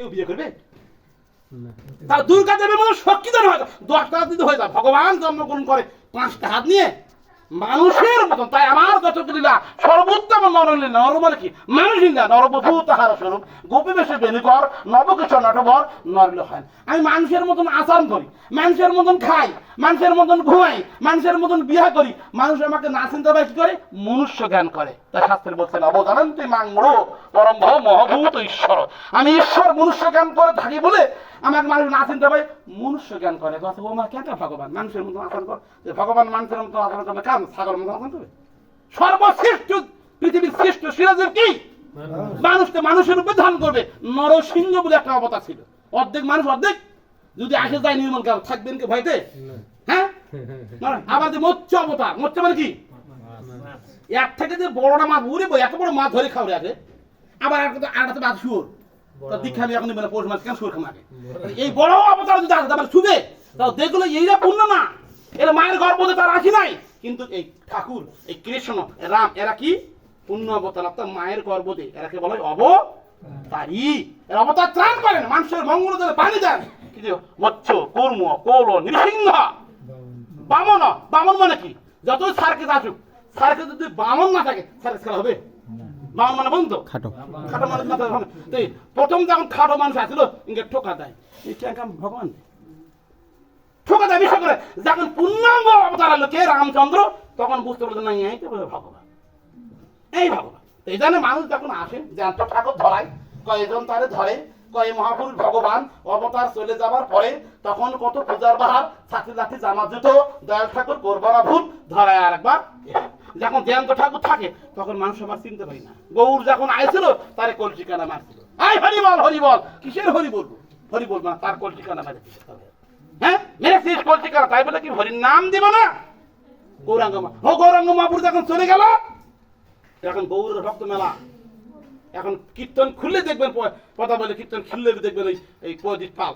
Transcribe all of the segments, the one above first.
কেউ বিয়ে করবে? তার দুর্গা দেবীর মতো শক্তিদান হয় দশটা হাত দিতে হয়ে ভগবান জন্মগ্রহণ করে পাঁচটা হাত নিয়ে মানুষের মতন। তাই আমার যত লীলা সর্বোত্তম নরলীলা নর মানে কি? মানুষীলা নরবধূ তাহার স্বরূপ। গোপী বেশে বেনিকর নবকিশোর নটবর নরল হয়। আমি মানুষের মতন আচরণ করি মানুষের মতন খাই মানুষের মতন ঘুমাই মানুষের মতন বিয়া করি। মানুষ আমাকে না চিন্তা পারে কি করে? মনুষ্য জ্ঞান করে। তা শাস্ত্রে বলছেন অবদানন্তি মাংড় পরম ভব মহভূত ঈশ্বর। আমি ঈশ্বর মনুষ্য জ্ঞান করে থাকি বলে আমাকে মানুষ না চিনতে পারে। মনুষ্য জ্ঞান করে কথা ও আমার কেন ভগবান? মানুষের মতন আচরণ কর। যে ভগবান মানুষের মতন আচরণ করবে কারণ সাগর মতন আচরণ করবে? সর্বশ্রেষ্ঠ পৃথিবীর শ্রেষ্ঠ সিরাজের কি? মানুষ তো মানুষের রূপে ধারণ করবে। নরসিংহ বলে একটা অবতার ছিল। অর্ধেক মানুষ অর্ধেক? যদি আসে যায় নির্মল কাল থাকবেন কি ভয়তে? হ্যাঁ? না, আবার যে মৎস্য অবতার মৎস্য মানে কি? এক থেকে যে বড়টা মাছ উড়ে বই এত বড় মাছ ধরে খাওয়া আগে আবার আরেকটা মাছ শুয়োর তো দীক্ষা নিয়ে এখন মানে পৌষ মাছ কেন শুয়োর খামাকে? এই বড় অবতার যদি আসে তারপরে শুবে। তাও দেখল এইরা পূর্ণ না। এরা মায়ের গর্ভতে তার আসি নাই। কিন্তু এই ঠাকুর এই কৃষ্ণ রাম এরা কি? পূর্ণ অবতার অর্থাৎ মায়ের গর্ভতে। এরাকে বলা হয় অব তারি। এরা অবতার ত্রাণ করেন। মানুষের মঙ্গল পানি দেন। কিন্তু মৎস্য কর্ম কৌল নৃসিংহ। বামন বামন মানে কি? যত সার্কেস আসুক সার্কেস যদি বামন না থাকে সার্কেস খেলা হবে। বামন মানে বন্ধু? খাটো। খাটো মানুষ না থাকে এই প্রথম যখন খাটো মানুষ আসছিল ইঙ্গে ঠোকা দেয়। এই ভগবান ঠোকা দেয় করে যখন পূর্ণাঙ্গ অবতার হলো কে? রামচন্দ্র তখন বুঝতে পারছে না এই ভগবান। এই ভগবান। এই জন্য মানুষ যখন আসে জ্যান্ত ঠাকুর ধরায় কয়েকজন তারে ধরে কয়ে মহাপুরুষ ভগবান অবতার চলে যাবার পরে তখন কত পূজার বাহার ছাতি লাঠি জামা জুতো দয়াল ঠাকুর করবানা ভূত ধরায় আর একবার যখন জ্যান্ত ঠাকুর থাকে তখন মানুষ আবার চিনতে পারি না। গৌর যখন আইছিল তারে কলটিকানা মারছিল। আই হরি বল হরি বল কিসের হরি বলব হরি বলব না তার কলটিকানা মেরে দিতে হবে। হ্যাঁ? মেরেছিস কলটিকানা তাই বলে কি হরির নাম দিব না? গৌরাঙ্গ মা ও গৌরাঙ্গ মহাপুর যখন চলে গেল এখন গৌরের ভক্ত মেলা এখন কীর্তন খুললে দেখবেন কথা বলে কীর্তন খুললে দেখবেন এই প্রদীপ পাল।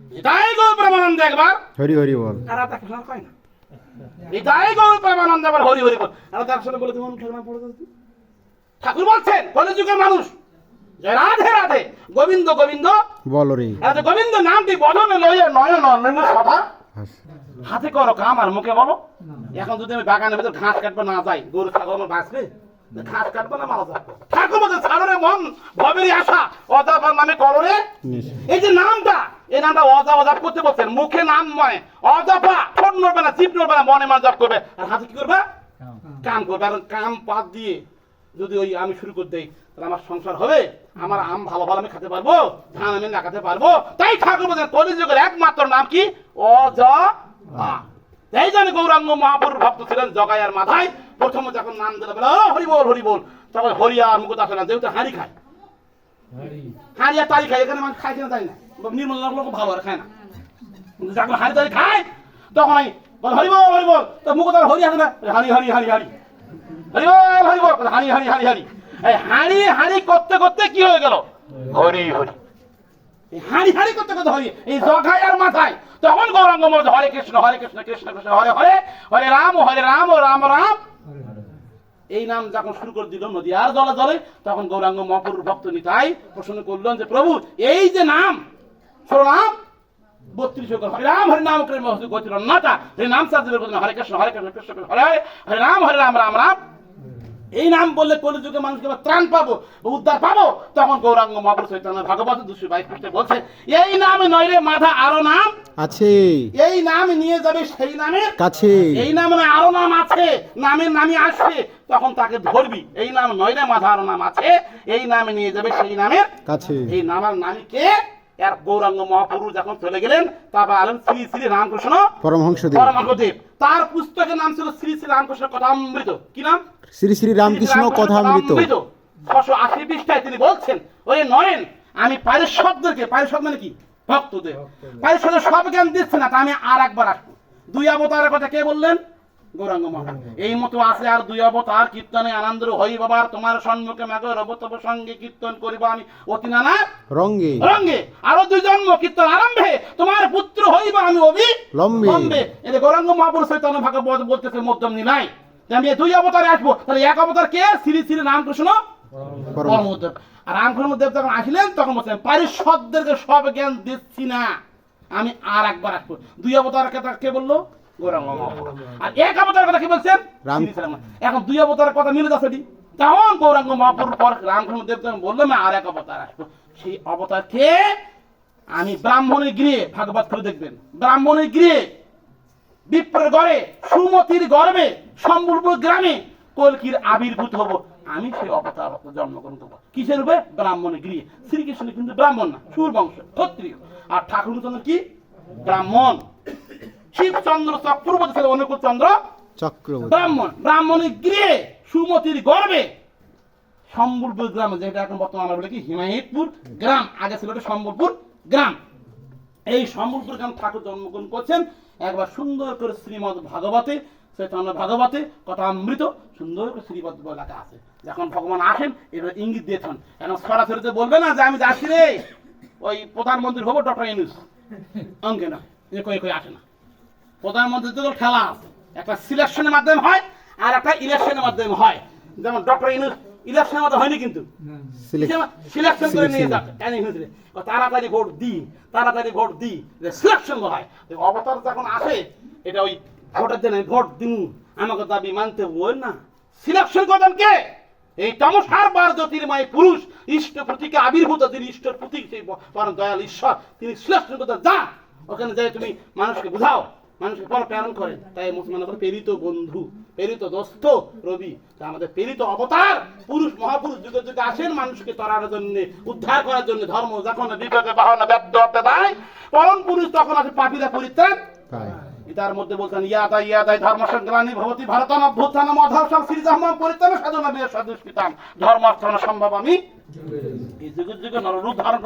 এটাই গৌর প্রেমানন্দ একবার। হরি হরি বল। তাকে কয় না? এটাই গৌর প্রেমানন্দ একবার হরি হরি বল। আর তার সাথে বলে তুমি ঠাকুর পড়ে দাও ঠাকুর বলছেন কলে যুগের মানুষ। যে রাধে রাধে। গোবিন্দ গোবিন্দ। বল রে। রাধে গোবিন্দ নামটি বদনে লয়ে নয় নয় সভা হাতে করো কাম আর মুখে বলো। এখন যদি আমি বাগানের ভেতর ঘাস কাটবো না যাই। গরু ছাগল আমার বাঁচবে? ঘাস কাটবো না মারা যাবে ঠাকুর বলছে ছাড়রে মন ভবেরই আশা অজাবার নামে কররে এই যে নামটা এই নামটা অজা অজাপ করতে বলছেন মুখে নাম অজাপা ঠোঁট নড়বে না জিভ নড়বে না মনে করবে। আর হাতে কি করবে? কাম। করবে। আর কাম পাত দিয়ে যদি ওই আমি শুরু করে দেই তাহলে আমার সংসার হবে আমার আম ভালো ভালো আমি খেতে পারব ধান আমি লাগাতে পারব। তাই ঠাকুর বলছেন কলিযুগের একমাত্র নাম কি? অজা। তাই জানে গৌরাঙ্গ মহাপুরুষ ভক্ত ছিলেন জগাইয়ার মাথায়। প্রথমে যখন নাম দিলে বলে "ও, হরি বল হরি বল। তখন হরিয়া মুকুট আসে না যেহেতু হাঁড়ি খায়। হাঁড়ি। আর তারি খায় এখানে মানুষ খায় কিনা তাই না। নির্মল লোক ভালো আর খায় না। যখন হাঁড়ি তারি খায় তখন বল হরি বল হরি বল। তো মুকুট আর হরি আসে না হাঁড়ি হাঁড়ি হাঁড়ি হাঁড়ি। হরি বল হরি বল। হাঁড়ি হাঁড়ি হাঁড়ি হাঁড়ি। এই হাঁড়ি হাঁড়ি করতে করতে কি হয়ে গেল। হরি হরি। হাঁড়ি হাঁড়ি করতে করতে হরি এই জগায় আর মাথায়। তখন গৌরাঙ্গ মধ্যে হরে কৃষ্ণ হরে কৃষ্ণ কৃষ্ণ কৃষ্ণ, হরে হরে হরে রাম হরে রাম রাম রাম। এই নাম যখন শুরু করে দিল নদী আর জলে জলে, তখন গৌরাঙ্গ মহাপুর ভক্ত নিতাই প্রশ্ন করলেন যে, প্রভু, এই যে নাম নাম বত্রিশ হরে রাম, হরে নাম করে মহসুদ করছিল এই নাম সাজিয়ে হরে কৃষ্ণ হরে কৃষ্ণ কৃষ্ণ কৃষ্ণ হরে হরে হরে রাম হরে রাম রাম রাম। এই নাম বললে কলিযুগে মানুষকে ত্রাণ পাবো উদ্ধার পাবো? তখন গৌরাঙ্গ মহাপুর চৈতন্য ভাগবত দুশো বাইশ পৃষ্ঠে বলছে এই নাম নইলে মাথা আরও নাম? আছে। এই নাম নিয়ে যাবে সেই নামের কাছে। এই নাম মানে আরও নাম আছে নামের নামই আসবে। তখন তাকে ধরবি এই নাম নয় রে মাথা আরও নাম আছে এই নামে নিয়ে যাবে সেই নামের কাছে। এই নামার নামই কে? এর গৌরাঙ্গ মহাপুরুষ যখন চলে গেলেন তারপর আলেন শ্রী শ্রী রামকৃষ্ণ পরমহংসদেব। পরমাঙ্গদেব তার পুস্তকের নাম ছিল শ্রী শ্রী রামকৃষ্ণ কথামৃত। কি নাম? শ্রী শ্রী রামকৃষ্ণ কথামৃত। ছশো আশি পৃষ্ঠায় তিনি বলছেন ওরে নরেন আমি পারিষদদেরকে পারিষদ মানে কি? ভক্তদের। পারিষদের সব জ্ঞান দিচ্ছে না তা আমি আর একবার আসব। দুই অবতারের কথা কে বললেন? গৌরাঙ্গ মহারাজ। এই মতো আছে আর দুই অবতার কীর্তনে আনন্দ হই বাবার তোমার সম্মুখে মাগো রবতব সঙ্গে কীর্তন করিব আমি। অতি নানা রঙ্গে। রঙ্গে। আরও দুই জন্ম কীর্তন আরম্ভে। তোমার পুত্র হইবা আমি লম্বে। লম্বে। এটা গৌরাঙ্গ মহাপুরুষ চৈতন্য বলতেছে মধ্যম নিলাই আমি দুই অবতারে আসব তাহলে এক অবতার কে? শ্রী শ্রী রামকৃষ্ণ আর রামকৃষ্ণ দেব যখন আসলেন তখন বলছেন পারিষদদেরকে সব জ্ঞান দিচ্ছি না। আমি আর একবার আসব। দুই অবতার কথা কে বলল? গৌরাঙ্গ আর এক অবতার কথা কি বলছেন? রাম- শ্রী শ্রী রাম। এখন দুই অবতারের কথা মিলে যাচ্ছে তখন গৌরাঙ্গ মহাপুর পর রামকৃষ্ণ দেব বললাম আর এক অবতার আসব সেই অবতারকে আমি ব্রাহ্মণের গৃহে ভাগবত করে দেখবেন। ব্রাহ্মণের গৃহে বিপ্রের গড়ে সুমতির গর্বে সম্বলপুর গ্রামে কলকির আবির্ভূত হব। আমি সেই অবতার জন্মগ্রহণ করব। কিসের রূপে? ব্রাহ্মণের গৃহে। শ্রীকৃষ্ণ কিন্তু ব্রাহ্মণ না সুর বংশ ক্ষত্রিয়। আর ঠাকুর কি? ব্রাহ্মণ। শিবচন্দ্র চক্রবর্তী ছিল অনুকূল চন্দ্র? চক্রবর্তী। ব্রাহ্মণ। ব্রাহ্মণের গৃহে সুমতির গর্বে সম্বলপুর গ্রাম যেটা এখন বর্তমানে আমরা বলি কি হিমায়তপুর গ্রাম। আগে ছিল ওটা সম্বলপুর গ্রাম। এই সম্বলপুর গ্রাম ঠাকুর জন্মগ্রহণ করছেন একবার সুন্দর করে শ্রীমদ ভাগবতে। চৈতন্য ভাগবতে কথা অমৃত সুন্দর করে শ্রীমদ লেখা আছে। যখন ভগবান আসেন এবার ইঙ্গিত দিয়ে থন এখন সরাসরিতে বলবে না যে আমি যাচ্ছি রে? ওই প্রধানমন্ত্রী হব ডক্টর ইনুস অঙ্কে না। এ কয়ে কয়ে আসে না। প্রধানমন্ত্রীর তো খেলা আছে। একটা সিলেকশনের মাধ্যমে হয় আর একটা ইলেকশনের মাধ্যমে হয়। যেমন ডক্টর ইনুস ইলেকশনের মাধ্যমে হয়নি কিন্তু। সিলেকশন করে নিয়ে ও তাড়াতাড়ি ভোট দিই তাড়াতাড়ি ভোট দিই সিলেকশন হয়। অবতার যখন আসে এটা ওই ভোটের জন্য ভোট দিন। আমাকে দাবি মানতে বল না। সিলেকশন করবেন কে? এই তমসার বার জ্যোতির্ময় পুরুষ ইষ্ট প্রতীকে আবির্ভূত যিনি ইষ্টর প্রতীক সেই পরম দয়াল ঈশ্বর। তিনি সিলেকশন করতে যান। ওখানে যাই তুমি মানুষকে বুঝাও। মানুষকে পর প্রেরণ করেন তাই মুসলমান প্রেরিত বন্ধু প্রেরিত দোস্ত রবি। আমাদের প্রেরিত অবতার পুরুষ মহাপুরুষ যুগে যুগে আসেন মানুষকে তরার জন্য উদ্ধার করার জন্য। ধর্ম যখন বিপদে বাহনে ব্যর্থ হতে দেয় পরম পুরুষ তখন আছে পাপীরা পরিত্রাণ। গীতার মধ্যে ইয়াদা ইয়াদাই ধর্ম সংগ্রামী ভবতী ভারতম অভ্যুত্থান অধর্ষণ পরিত্রাণ সাধনা বিয়ে সদুষ্কৃতাম। ধর্মার্থন সম্ভব আমি। এই যুগে যুগে নররূপ ধারণ